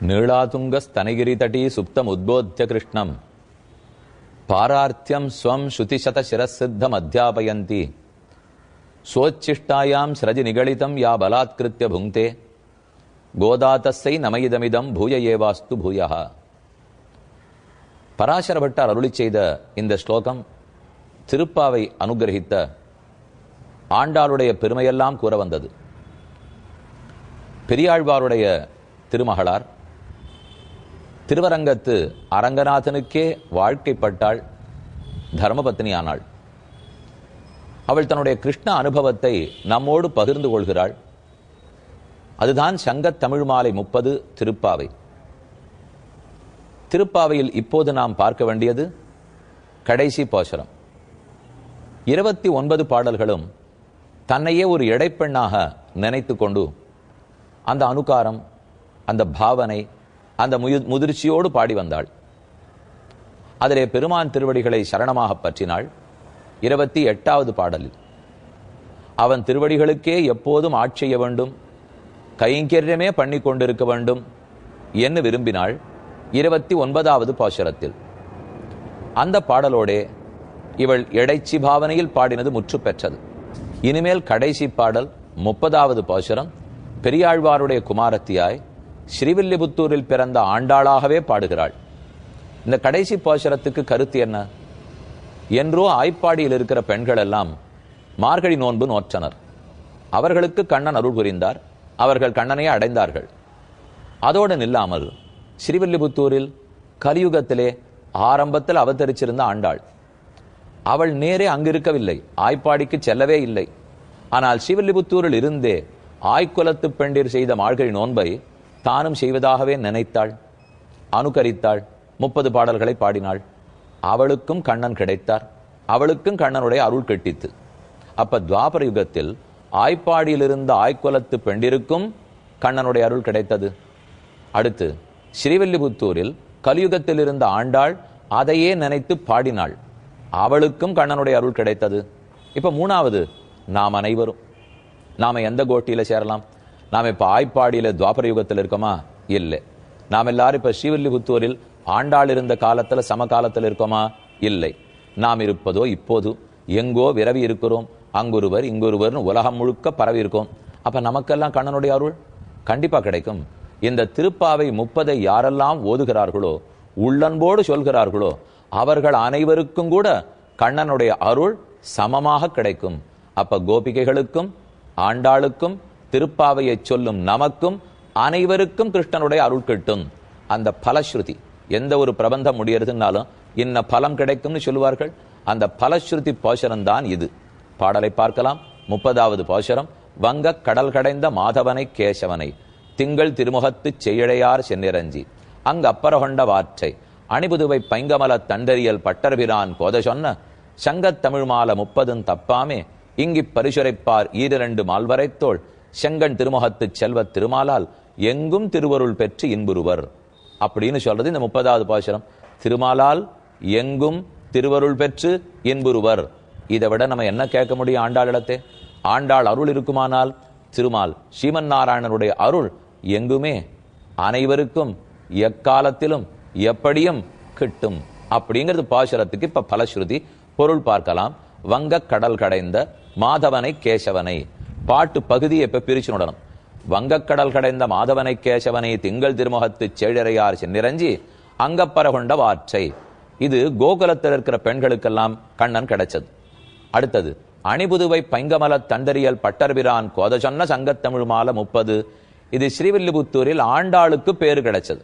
நீளாதுங்கஸ்தனகிரிதட்டி சுப்தம் உத்போத்திய கிருஷ்ணம் பாரார்த்தியம் ஸ்வம் ஸ்ருதிசதசிரசித்தம் அத்தியாபயந்தி சோச்சிஷ்டாயாம் ஸ்ரஜி நிகழிதம் யா பலாத்கிருத்திய புங்கே கோதாத்தஸை நமயிதமிதம் பூய ஏவாஸ்து பூயா பராசரபட்டார் அருளி செய்த இந்த ஸ்லோகம் திருப்பாவை அனுகிரகித்த ஆண்டாளுடைய பெருமையெல்லாம் கூற வந்தது பெரியாழ்வாருடைய திருமகளார் திருவரங்கத்து அரங்கநாதனுக்கே வாழ்க்கைப்பட்டாள் தர்மபத்னி ஆனாள் அவள் தன்னுடைய கிருஷ்ண அனுபவத்தை நம்மோடு பகிர்ந்து கொள்கிறாள். அதுதான் சங்கத் தமிழ் மாலை முப்பது திருப்பாவை. திருப்பாவையில் இப்போது நாம் பார்க்க வேண்டியது கடைசி போஷரம் இருபத்தி ஒன்பது பாடல்களும் தன்னையே ஒரு இடைப்பெண்ணாக நினைத்து கொண்டு அந்த அனுகாரம் அந்த பாவனை அந்த முதிர்ச்சியோடு பாடி வந்தாள். அதிலே பெருமான் திருவடிகளை சரணமாக பற்றினாள். இருபத்தி எட்டாவது பாடலில். அவன் திருவடிகளுக்கே எப்போதும் ஆட்சிய வேண்டும். கைங்கரியமே பண்ணி கொண்டிருக்க வேண்டும் என்று விரும்பினாள். இருபத்தி ஒன்பதாவது பாசுரத்தில். அந்த பாடலோடே இவள் எடைச்சி பாவனையில் பாடினது முற்று பெற்றது. இனிமேல் கடைசி பாடல் முப்பதாவது பாசுரம். பெரியாழ்வாருடைய குமாரத்தியாய் ஸ்ரீவில்லிபுத்தூரில் பிறந்த ஆண்டாளாகவே பாடுகிறாள். இந்த கடைசி பாசுரத்துக்கு கருத்து என்ன? என்றோ ஆய்ப்பாடியில் இருக்கிற பெண்கள் எல்லாம் மார்கழி நோன்பு நோற்றனர். அவர்களுக்கு கண்ணன் அருள் புரிந்தார். அவர்கள் கண்ணனையே அடைந்தார்கள். அதோடு நில்லாமல் ஸ்ரீவில்லிபுத்தூரில் கலியுகத்திலே ஆரம்பத்தில் அவதரிச்சிருந்த ஆண்டாள். அவள் நேரே அங்கிருக்கவில்லை. ஆய்ப்பாடிக்கு செல்லவே இல்லை. ஆனால் ஸ்ரீவில்லிபுத்தூரில் இருந்தே ஆய்குலத்து பெண்டிர் செய்த மார்கழி நோன்பை தானும் செய்வதாகவே நினைத்தாள். அனுகரித்தாள். முப்பது பாடல்களை பாடினாள். அவளுக்கும் கண்ணன் கிடைத்தார். அவளுக்கும் கண்ணனுடைய அருள் கெட்டித்து. அப்ப துவாபர யுகத்தில் ஆய்ப்பாடியில் இருந்த ஆய்க்குலத்து பெண்டிருக்கும் கண்ணனுடைய அருள் கிடைத்தது. அடுத்து ஸ்ரீவில்லிபுத்தூரில் கலியுகத்தில் இருந்த ஆண்டாள் அதையே நினைத்து பாடினாள். அவளுக்கும் கண்ணனுடைய அருள் கிடைத்தது. இப்ப மூணாவது நாம் அனைவரும் நாம எந்த கோட்டியில சேரலாம்? நாம் இப்ப ஆய்ப்பாடியில துவாபர யுகத்தில் இருக்கோமா? இல்லை. நாம் எல்லாரும் இப்ப ஸ்ரீவில்லிபுத்தூரில் ஆண்டாள் இருந்த காலத்துல சமகாலத்தில் இருக்கோமா? இல்லை. நாம் இருப்பதோ இப்போது எங்கோ விரவி இருக்கிறோம். அங்கொருவர் இங்கொருவர்னு உலகம் முழுக்க பரவி இருக்கோம். அப்ப நமக்கெல்லாம் கண்ணனுடைய அருள்? கண்டிப்பா கிடைக்கும். இந்த திருப்பாவை முப்பதை யாரெல்லாம் ஓதுகிறார்களோ உள்ளன்போடு சொல்கிறார்களோ அவர்கள் அனைவருக்கும் கூட கண்ணனுடைய அருள் சமமாக கிடைக்கும். அப்ப கோபிகைகளுக்கும் ஆண்டாளுக்கும் திருப்பாவையை சொல்லும் நமக்கும் அனைவருக்கும் கிருஷ்ணனுடைய அருள் கிட்டும். அந்த பலஸ்ருதி எந்த ஒரு பிரபந்தம் முடியறதுனாலும் இன்ன பலம் கிடைக்கும்னு சொல்லுவார்கள். அந்த பலஸ்ருதி போஷரம் தான் இது. பாடலை பார்க்கலாம். முப்பதாவது போஷரம் வங்க கடல் கடைந்த மாதவனை கேசவனை திங்கள் திருமுகத்துச் செய்யழையார் சென்னிரஞ்சி அங்கு அப்பரகொண்ட வாற்றை அணிபுதுவை பைங்கமல தண்டறியல் பட்டர்பிரான் கோத சொன்ன சங்கத் தமிழ் மால முப்பதும் தப்பாமே இங்கிப் பரிசுரைப்பார் ஈரிரண்டு மால்வரைத்தோள் செங்கன் திருமுகத்துச் செல்வத் திருமாலால் எங்கும் திருவருள் பெற்று இன்புறுவர். அப்படின்னு சொல்றது இந்த முப்பதாவது பாசுரம். திருமாலால் எங்கும் திருவருள் பெற்று இன்புறுவர். இதை விட நம்ம என்ன கேட்க முடியும் ஆண்டாளிடத்தே ஆண்டாள் அருள் இருக்குமானால் திருமால் ஸ்ரீமன் நாராயணனுடைய அருள் எங்குமே? அனைவருக்கும் எக்காலத்திலும் எப்படியும் கிட்டும். அப்படிங்கிறது பாசுரத்துக்கு இப்ப பலஸ்ருதி பொருள் பார்க்கலாம். வங்க கடல் கடைந்த மாதவனை கேசவனை. பாட்டு பகுதியை இப்ப பிரிச்சு நடனம் வங்கக்கடல் கடைந்த மாதவனை கேசவனை திங்கள் திருமுகத்து செழிறையார் சென்னிரஞ்சி அங்கப்பர கொண்ட வாற்றை. இது கோகுலத்தில் இருக்கிற பெண்களுக்கெல்லாம் கண்ணன் கிடைச்சது. அடுத்தது அணிபுதுவை பைங்கமல தண்டறியல் பட்டர்பிரான் கோத சொன்ன சங்கத்தமிழ் மாலை முப்பது. இது ஸ்ரீவில்லிபுத்தூரில் ஆண்டாளுக்கு பேரு கிடைச்சது.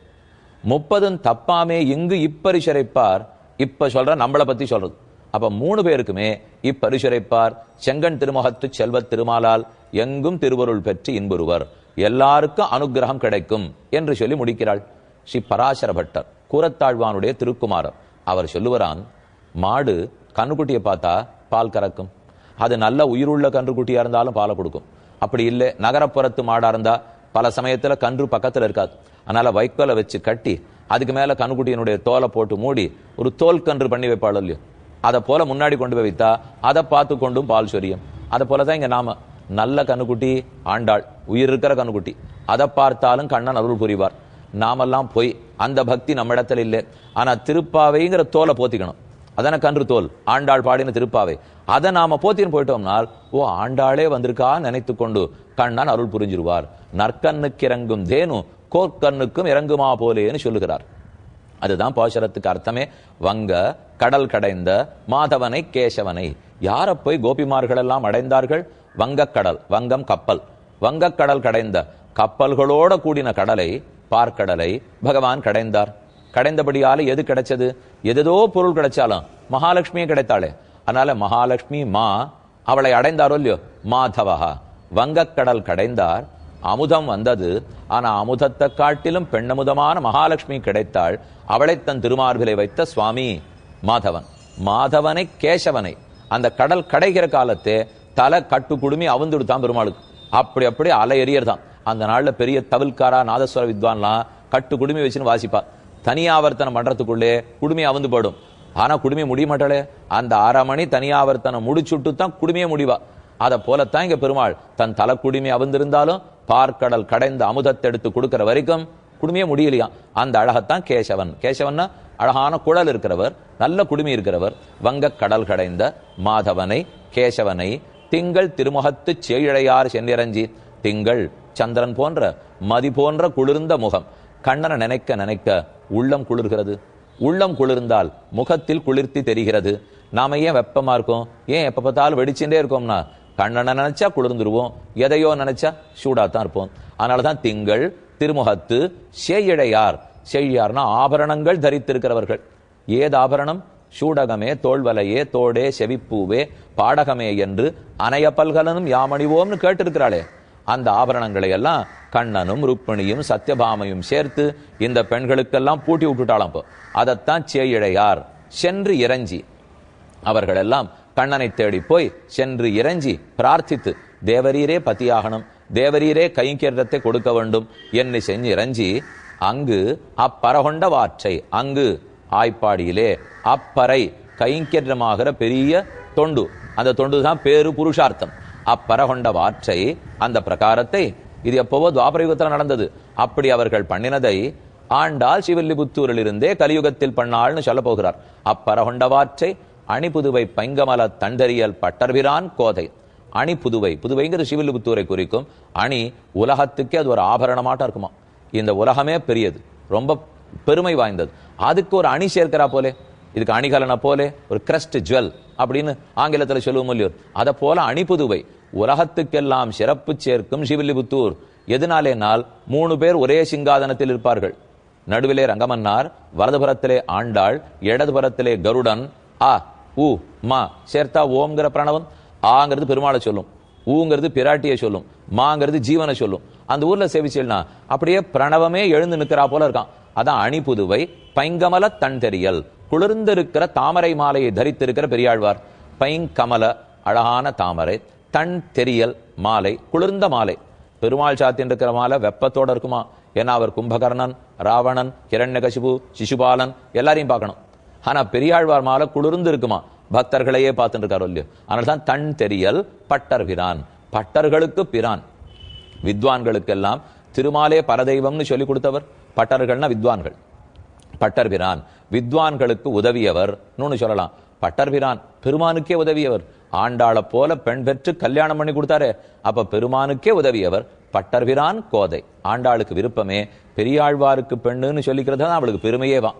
முப்பதும் தப்பாமே இங்கு இப்பரிசரைப்பார். இப்ப சொல்ற நம்மளை பத்தி சொல்றது. அப்ப மூணு பேருக்குமே இப்பரிசுரைப்பார். செங்கன் திருமுகத்து செல்வத் திருமாலால் எங்கும் திருவருள் பெற்று இன்புறுவர். எல்லாருக்கும் அனுக்கிரகம் கிடைக்கும் என்று சொல்லி முடிக்கிறாள். ஸ்ரீ பராசர பட்டர் கூரத்தாழ்வானுடைய திருக்குமாரர். அவர் சொல்லுவரான் மாடு கண்ணுக்குட்டியை பார்த்தா பால் கறக்கும். அது நல்ல உயிருள்ள கன்றுக்குட்டியா இருந்தாலும் பாலை கொடுக்கும். அப்படி இல்லை நகரப்புறத்து மாடா இருந்தா பல சமயத்துல கன்று பக்கத்துல இருக்காது. அதனால வைக்கோலை வச்சு கட்டி அதுக்கு மேல கண்ணுக்குட்டியினுடைய தோலை போட்டு மூடி ஒரு தோல் கன்று பண்ணி வைப்பாள் இல்லையோ. அதை போல முன்னாடி கொண்டு போய் வைத்தா அதை பார்த்து கொண்டும் பால் சொரியும். அதை போலதான் இங்க நாம நல்ல கண்ணுக்குட்டி ஆண்டாள் உயிர் இருக்கிற கண்ணுக்குட்டி. அதை பார்த்தாலும் கண்ணன் அருள் புரிவார். நாமெல்லாம் போய் அந்த பக்தி நம்ம இடத்துல இல்லை. ஆனா திருப்பாவைங்கிற தோலை போத்திக்கணும். அதான கன்று தோல்? ஆண்டாள் பாடின திருப்பாவை. அதை நாம போத்தின்னு போயிட்டோம்னால் ஓ ஆண்டாளே வந்திருக்கா நினைத்து கொண்டு கண்ணன் அருள் புரிஞ்சிருவார். நற்கண்ணுக்கு இறங்கும் தேனு கோர்க்கண்ணுக்கும் இறங்குமா போலேன்னு சொல்லுகிறார். அதுதான் பாசுரத்துக்கு அர்த்தமே. வங்க கடல் கடைந்த மாதவனை கேசவனை. யார போய் கோபிமார்கள் எல்லாம் அடைந்தார்கள் வங்கக்கடல் வங்கம் கப்பல். வங்கக்கடல் கடைந்த கப்பல்களோட கூடின கடலை பார்க்கடலை பகவான் கடைந்தார். கடைந்தபடியால எது கிடைச்சது? எதோ பொருள் கிடைச்சாலும் மகாலட்சுமியே கிடைத்தாளே. அதனால மகாலட்சுமி மா அவளை அடைந்தாரோ இல்லையோ? மாதவஹா வங்கக்கடல் கடைந்தார் அமுதம் வந்தது. ஆனா அமுதத்தை காட்டிலும் பெண்ணமுதமான மகாலட்சுமி கிடைத்தாள். அவளை தன் திருமார்பிலை வைத்த சுவாமி மாதவன். மாதவனை கேசவனை. அந்த கடல் கடைகிற காலத்தே தலை கட்டு குடுமி அவுந்துடுத்தான் பெருமாளுக்கு. அப்படி அப்படி அலை எறியறதான் அந்த நாள்ல பெரிய தவில்காரா நாதஸ்வர வித்வான்லாம் கட்டு குடுமி வச்சுன்னு வாசிப்பா. தனியாவர்த்தனம் பண்ணுறதுக்குள்ளே குடுமி அவுந்து போடும் ஆனா குடுமி முடிய மாட்டாளே. அந்த அரை மணி தனியாவர்த்தனம் முடிச்சுட்டு தான் குடுமையே முடிவா. அதை போலத்தான் இங்க பெருமாள் தன் தலை குடுமி பார்க்கடல் கடைந்த அமுதத்தை எடுத்து கொடுக்கிற வரைக்கும் குடுமையே முடியலையாம் அந்த அழகத்தான் கேசவன். கேசவன்னா அழகான குழல் இருக்கிறவர் நல்ல குடுமி இருக்கிறவர். வங்க கடல் கடைந்த மாதவனை கேசவனை திங்கள் திருமுகத்து சேயிழையார் சென்னிரஞ்சி திங்கள் சந்திரன் போன்ற மதி போன்ற குளிர்ந்த முகம். கண்ணனை நினைக்க நினைக்க உள்ளம் குளிர்கிறது. உள்ளம் குளிர்ந்தால் முகத்தில் குளிர்த்தி தெரிகிறது. நாம ஏன் வெப்பமா இருக்கோம்? ஏன் எப்ப பார்த்தாலும் வெடிச்சுட்டே இருக்கோம்னா கண்ணனை நினைச்சா குளிர்ந்துருவோம் எதையோ நினைச்சா தான் இருப்போம். அதனால தான் திங்கள் திருமுகத்து சேயிழையார். செய்யார்னா ஆபரணங்கள் தரித்திருக்கிறவர்கள். ஏது ஆபரணம்? சூடகமே தோல்வலையே தோடே செவிப்பூவே பாடகமே என்று அனைய பல்கலனும் யாமணிவோம்னு கேட்டிருக்கிறாளே. அந்த ஆபரணங்களை எல்லாம் கண்ணனும் ருக்மிணியும் சத்யபாமையும் சேர்த்து இந்த பெண்களுக்கெல்லாம் பூட்டி விட்டுட்டாலாம் இப்போ. அதைத்தான் சேயிழையார். சென்று இறஞ்சி. அவர்கள் எல்லாம் கண்ணனை தேடி போய் சென்று இறஞ்சி பிரார்த்தித்து தேவரீரே பத்தியாகணும் தேவரீரே கைங்கரியத்தை கொடுக்க வேண்டும் என்று செஞ்சு இறஞ்சி அங்கு அப்பரகொண்ட வாற்றை அங்கு ஆய்ப்பாடியிலே அப்பறை கைங்கேற்றமாகிற பெரிய தொண்டு. அந்த தொண்டு தான் பேரு புருஷார்த்தம். அப்பரகொண்ட வாற்றை அந்த பிரகாரத்தை இது எப்பவோ துவாபரயுகத்தில் நடந்தது. அப்படி அவர்கள் பண்ணினதை ஆண்டாள் சிவல்லிபுத்தூரில் இருந்தே கலியுகத்தில் பண்ணாள்னு சொல்ல போகிறார். அப்பரகொண்டவாற்றை அணிபுதுவை பைங்கமல தண்டறியல் பட்டர்பிரான் கோதை. அணி புதுவை புதுவைங்கிறது சிவில்லிபுத்தூரை குறிக்கும் அணி உலகத்துக்கே அது ஒரு ஆபரணமாட்டம் இருக்குமா? இந்த உலகமே பெரியது ரொம்ப பெருமை வாய்ந்தது. அதுக்கு ஒரு அணி சேர்க்கிறா போலே இதுக்கு அணிகலனை போலே ஒரு கிரஸ்ட் ஜுவல் அப்படின்னு ஆங்கிலத்தில் சொல்லுவோம் இல்லையோ. அதை போல அணிபுதுவை உலகத்துக்கெல்லாம் சிறப்பு சேர்க்கும் சிவில்லிபுத்தூர். எதனாலேனால் மூணு பேர் ஒரே சிங்காதனத்தில் இருப்பார்கள். நடுவிலே ரங்கமன்னார் வலதுபுறத்திலே ஆண்டாள் இடதுபுறத்திலே கருடன். ஆ ஊ மா சேர்த்தா ஓம்ங்கிற பிரணவம் ஆங்கிறது பெருமாளை சொல்லும். ஊங்கிறது பிராட்டியை சொல்லும். மாங்கிறது ஜீவனை சொல்லும். அந்த ஊர்ல சேவிச்சல்னா அப்படியே பிரணவமே எழுந்து நிற்கிறா போல இருக்கான். அதான் அணிபுதுவை பைங்கமல தன் தெரியல் குளிர்ந்திருக்கிற தாமரை மாலையை தரித்திருக்கிற பெரியாழ்வார். பைங்கமல அழகான தாமரை. தன் தெரியல் மாலை குளிர்ந்த மாலை. பெருமாள் சாத்தின் இருக்கிற மாலை வெப்பத்தோட இருக்குமா? ஏன்னா அவர் கும்பகர்ணன் ராவணன் கிரண்யகசிபு சிசுபாலன் எல்லாரையும் பார்க்கணும். ஆனா பெரியாழ்வார் மாலை குளிர்ந்து இருக்குமா? பக்தர்களையே பார்த்துட்டு இருக்காரோ இல்லையோ? அதனால தான் தன் தெரியல் பட்டர் பிரான் பட்டர்களுக்கு பிரான். வித்வான்களுக்கெல்லாம் திருமாலே பரதெய்வம்னு சொல்லி கொடுத்தவர். பட்டர்கள்னா வித்வான்கள். பட்டர் பிரான் வித்வான்களுக்கு உதவியவர் சொல்லலாம். பட்டர் பிரான் பெருமானுக்கே உதவியவர். ஆண்டாளை போல பெண் பெற்று கல்யாணம் பண்ணி கொடுத்தாரு. அப்ப பெருமானுக்கே உதவியவர் பட்டர் பிரான் கோதை. ஆண்டாளுக்கு விருப்பமே பெரியாழ்வாருக்கு பெண்ணுன்னு சொல்லிக்கிறது தான் அவளுக்கு பெருமையே தான்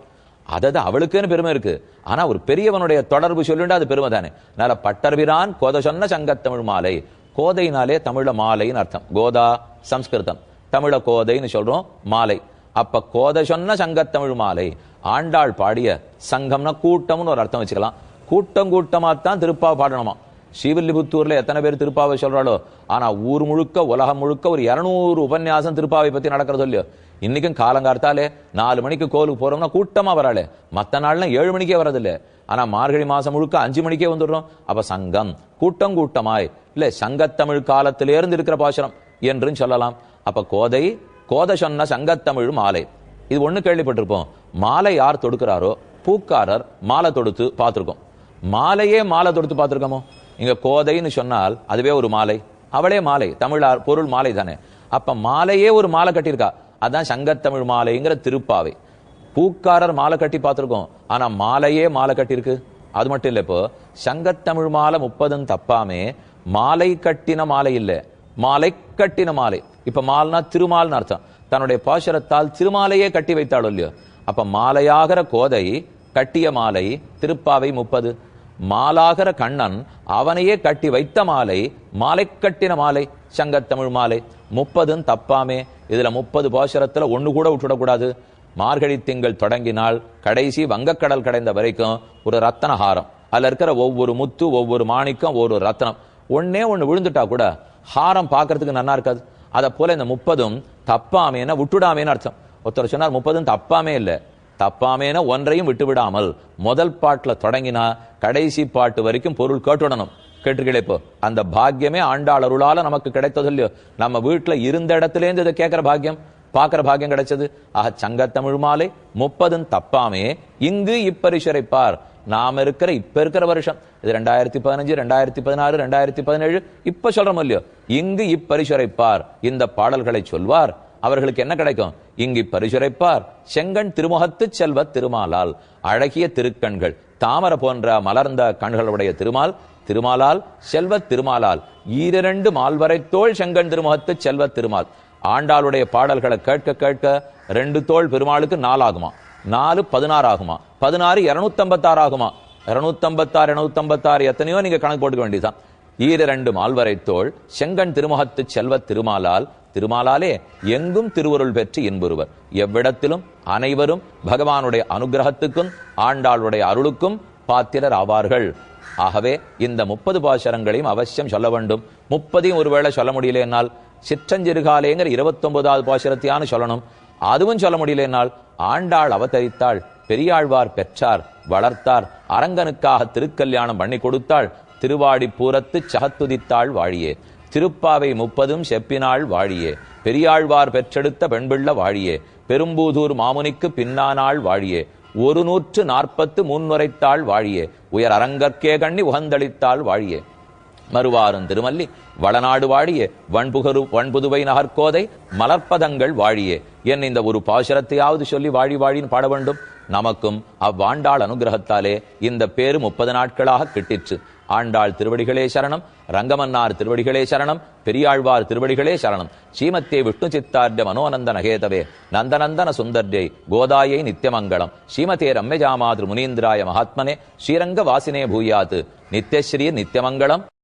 அதாவது அவளுக்குன்னு பெருமை இருக்கு. ஆனா ஒரு பெரியவனுடைய தொடர்பு சொல்லுண்டா அது பெருமை தானே. அதனால பட்டர்பிரான் கோதை சொன்ன சங்கத்தமிழ் மாலை. கோதைனாலே தமிழ மாலைன்னு அர்த்தம். கோதா சம்ஸ்கிருதம். தமிழ கோதைன்னு சொல்றோம் மாலை. அப்ப கோதை சொன்ன சங்கத்தமிழ் மாலை ஆண்டாள் பாடிய சங்கம்னா கூட்டம்னு ஒரு அர்த்தம் வச்சுக்கலாம். கூட்டம் கூட்டமா தான் திருப்பா பாடணுமா? ஸ்ரீவில்லிபுத்தூர்ல எத்தனை பேர் திருப்பாவை சொல்றாளோ? ஆனா ஊர் முழுக்க உலகம் முழுக்க ஒரு இருநூறு உபன்யாசம் திருப்பாவை பத்தி நடக்கிறது இல்லையோ? இன்னைக்கும் காலங்கார்த்தாலே நாலு மணிக்கு கோலுக்கு போறோம்னா கூட்டமா வராளே. மற்ற நாள்லாம் ஏழு மணிக்கே வரதில்ல ஆனா மார்கழி மாசம் முழுக்க அஞ்சு மணிக்கே வந்துடுறோம். அப்ப சங்கம் கூட்டம் கூட்டமாய். இல்ல சங்கத்தமிழ் காலத்திலேருந்து இருக்கிற பாசனம் என்றும் சொல்லலாம். அப்ப கோதை கோதை சொன்ன சங்கத்தமிழ் மாலை. இது ஒண்ணு கேள்விப்பட்டிருப்போம். மாலை யார் தொடுக்கிறாரோ பூக்காரர் மாலை தொடுத்து பார்த்துருக்கோம். மாலையே மாலை தொடுத்து பார்த்துருக்கோமோ? இங்க கோதைன்னு சொன்னால் அதுவே ஒரு மாலை. அவளே மாலை. தமிழ் பொருள் மாலை தானே அப்ப மாலையே ஒரு மாலை கட்டியிருக்கா. அதான் சங்கத்தமிழ் மாலைங்கிற திருப்பாவை. பூக்காரர் மாலை கட்டி பார்த்துருக்கோம். ஆனா மாலையே மாலை கட்டியிருக்கு. அது மட்டும் இல்லை இப்போ சங்கத்தமிழ் மாலை முப்பதும் தப்பாமே மாலை கட்டின மாலை இல்லை. மாலை கட்டின மாலை. இப்ப மாலைனா திருமால்னு அர்த்தம். தன்னுடைய பாசுரத்தால் திருமாலையே கட்டி வைத்தாள் இல்லையோ? அப்ப மாலையாகிற கோதை கட்டிய மாலை திருப்பாவை முப்பது. மாலாகிற கண்ணன் அவனையே கட்டி வைத்த மாலை மாலை கட்டின மாலை சங்கத்தமிழ் மாலை. முப்பதும் தப்பாமே. இதுல முப்பது பாசுரத்துல ஒன்று கூட விட்டுடக்கூடாது. மார்கழி திங்கள் தொடங்கினால் கடைசி வங்கக்கடல் கடைந்த வரைக்கும் ஒரு ரத்தனஹாரம். அதுல இருக்கிற ஒவ்வொரு முத்து ஒவ்வொரு மாணிக்கம் ஒரு ரத்தனம். ஒன்னே ஒன்று விழுந்துட்டா கூட ஹாரம் பார்க்கறதுக்கு நல்லா இருக்காது. அதை போல இந்த முப்பதும் தப்பாமேனா விட்டுடாமேன்னு அர்த்தம். ஒருத்தர் சொன்னார் முப்பதும் தப்பாமே இல்லை. தப்பாமேன ஒன்றையும் விட்டு விடாமல் முதல் பாட்டில் தொடங்கினா கடைசி பாட்டு வரைக்கும் பொருள் கேட்டுடணும். கேட்டிருக்கீங்களே இப்போ? அந்த பாக்கியமே ஆண்டாள் அருளால நமக்கு கிடைத்தது இல்லையோ? நம்ம வீட்டில் இருந்த இடத்துல இருந்து இதை கேட்கிற பாக்கியம் பார்க்கிற பாக்கியம் கிடைச்சது. ஆக சங்கத்தமிழ் மாலை முப்பதும் தப்பாமே. இங்கு இப்பரிசுரைப்பார் நாம இருக்கிற இப்ப இருக்கிற வருஷம். இது ரெண்டாயிரத்தி பதினஞ்சு ரெண்டாயிரத்தி பதினாறு ரெண்டாயிரத்தி பதினேழு. இப்ப சொல்றோம் இல்லையோ? இங்கு இப்பரிசுரைப்பார் இந்த பாடல்களை சொல்வார். அவர்களுக்கு என்ன கிடைக்கும்? இங்கு பரிசுரைப்பார் செங்கன் திருமுகத்து செல்வ திருமாலால். அழகிய திருக்கண்கள். தாமரை போன்ற மலர்ந்த கண்களுடைய திருமால் திருமாலால் செல்வ திருமாலால் ஈரிரண்டு மால்வரை தோல் செங்கன் திருமுகத்து செல்வ திருமால். ஆண்டாளுடைய பாடல்களை கேட்க கேட்க ரெண்டு தோல் பெருமாளுக்கு நாலாகுமா? நாலு பதினாறு ஆகுமா பதினாறு இருநூத்தம்பத்தாறு ஆகுமா இருநூத்தம்பத்தாறு இருநூத்தம்பத்தாறு எத்தனையோ நீங்க கணக்கு போட்டுக்க வேண்டியதுதான். ஈரிரண்டு மால்வரை செங்கன் செங்கண் திருமுகத்து செல்வ திருமாலால் திருமாலாலே எங்கும் திருவருள் பெற்று இன்புறுவர். எவ்விடத்திலும் அனைவரும் பகவானுடைய அனுகிரகத்துக்கும் ஆண்டாளுடைய அருளுக்கும் பாத்திரர் ஆவார்கள். ஆகவே இந்த முப்பது பாசரங்களையும் அவசியம் சொல்ல வேண்டும். முப்பதையும் ஒருவேளை சொல்ல முடியல சிற்றஞ்சிறுகாலேங்கிற இருபத்தொன்பதாவது பாசுரத்தையானு சொல்லணும். அதுவும் சொல்ல முடியல என்னால். ஆண்டாள் அவதரித்தாள் பெரியாழ்வார் பெற்றார் வளர்த்தார் அரங்கனுக்காக திருக்கல்யாணம் பண்ணி கொடுத்தாள் திருவாடி பூரத்து சகத்துதித்தாள் வாழியே. திருப்பாவை முப்பதும் செப்பினாள் வாழியே. பெரியாழ்வார் பெற்றெடுத்த பெண்பிள்ள வாழியே. பெரும்பூதூர் மாமுனிக்கு பின்னானாள் வாழியே. ஒரு நூற்று நாற்பத்து முன்னுரைத்தாள் வாழியே. உயர் அரங்கற்கே கண்ணி உகந்தளித்தாள் வாழியே. மறுவாரும் திருமல்லி வளநாடு வாழியே. வன்புகரு வன்புதுவை நகர்கோதை மலர்ப்பதங்கள் வாழியே. என் இந்த ஒரு பாசுரத்தையாவது சொல்லி வாழி வாழின்னு பாட வேண்டும். நமக்கும் அவ்வாண்டாள் அனுகிரகத்தாலே இந்த பேரு முப்பது நாட்களாக கிட்டிற்று. ஆண்டாள் திருவடிகளே சரணம் ரங்கமன்னார் திருவடிகளே சரணம் பெரியாழ்வார் திருவடிகளே சரணம். ஸ்ரீமத்தே விஷ்ணு சித்தார்ட மனோநந்த நகேதவே நந்தநந்தன சுந்தர்யை கோதாயை நித்தியமங்கலம் ஸ்ரீமதே ரம்யஜாமாதிரு முனீந்திராய மகாத்மனே ஸ்ரீரங்க வாசினே பூயாத் நித்யஸ்ரீ நித்தியமங்கலம்